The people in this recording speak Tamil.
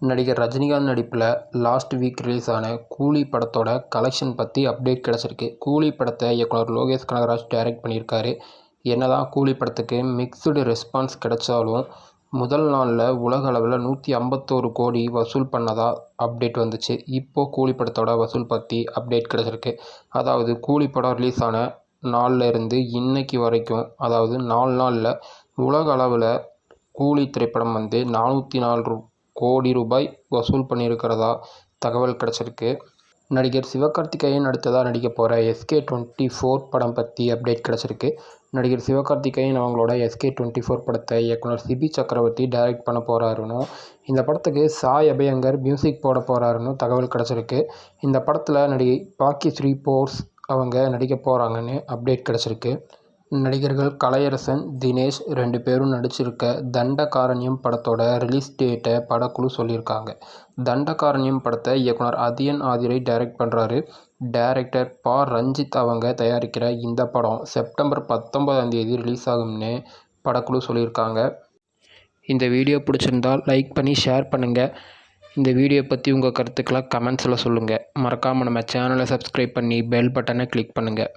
நடிகர் ரஜினிகாந்த் நடிப்பில் லாஸ்ட் வீக் ரிலீஸ் ஆன கூலி படத்தோட கலெக்ஷன் பற்றி அப்டேட் கிடச்சிருக்கு. கூலி படத்தை இயக்குனர் லோகேஷ் கனகராஜ் டைரக்ட் பண்ணியிருக்காரு. என்னதான் கூலி படத்துக்கு மிக்ஸ்டு ரெஸ்பான்ஸ் கிடைச்சாலும் முதல் நாளில் உலக அளவில் நூற்றி ஐம்பத்தோரு கோடி வசூல் பண்ணதா அப்டேட் வந்துச்சு. இப்போது கூலி படத்தோட வசூல் பற்றி அப்டேட் கிடச்சிருக்கு. அதாவது கூலி படம் ரிலீஸ் ஆன நாளில் இருந்து இன்னைக்கு வரைக்கும் அதாவது நாலு நாளில் உலக அளவில் கூலி திரைப்படம் வந்து நானூற்றி நாலு ரூ கோடி ரூபாய் வசூல் பண்ணியிருக்கிறதா தகவல் கிடச்சிருக்கு. நடிகர் சிவகார்த்திகேயன் அடுத்ததாக நடிக்க போகிற எஸ்கே டுவெண்ட்டி ஃபோர் படம் பற்றி அப்டேட் கிடச்சிருக்கு. நடிகர் சிவகார்த்திகேயன் அவங்களோட எஸ்கே டுவெண்ட்டி ஃபோர் படத்தை இயக்குனர் சிபி சக்கரவர்த்தி டைரக்ட் பண்ண போகிறாருன்னு இந்த படத்துக்கு சாய் அபயங்கர் மியூசிக் போட போகிறாருன்னு தகவல் கிடச்சிருக்கு. இந்த படத்தில் நடிகை பாக்கி ஸ்ரீ போர்ஸ் அவங்க நடிக்க போகிறாங்கன்னு அப்டேட் கிடச்சிருக்கு. நடிகர்கள் கலையரசன் தினேஷ் ரெண்டு பேரும் நடிச்சிருக்க தண்டகாரண்யம் படத்தோட ரிலீஸ் டேட்டை படக்குழு சொல்லியிருக்காங்க. தண்டகாரண்யம் படத்தை இயக்குனர் அதியன் ஆதிரை டைரக்ட் பண்ணுறாரு டைரக்டர் பா. ரஞ்சித் அவங்க தயாரிக்கிற இந்த படம் செப்டம்பர் பத்தொன்பதாம் தேதி ரிலீஸ் ஆகும்னு படக்குழு சொல்லியிருக்காங்க. இந்த வீடியோ பிடிச்சிருந்தால் லைக் பண்ணி ஷேர் பண்ணுங்கள் இந்த வீடியோ பற்றி உங்கள் கருத்துக்களை கமெண்ட்ஸில் சொல்லுங்கள் மறக்காமல் நம்ம சேனலை சப்ஸ்கிரைப் பண்ணி பெல் பட்டனை கிளிக் பண்ணுங்கள்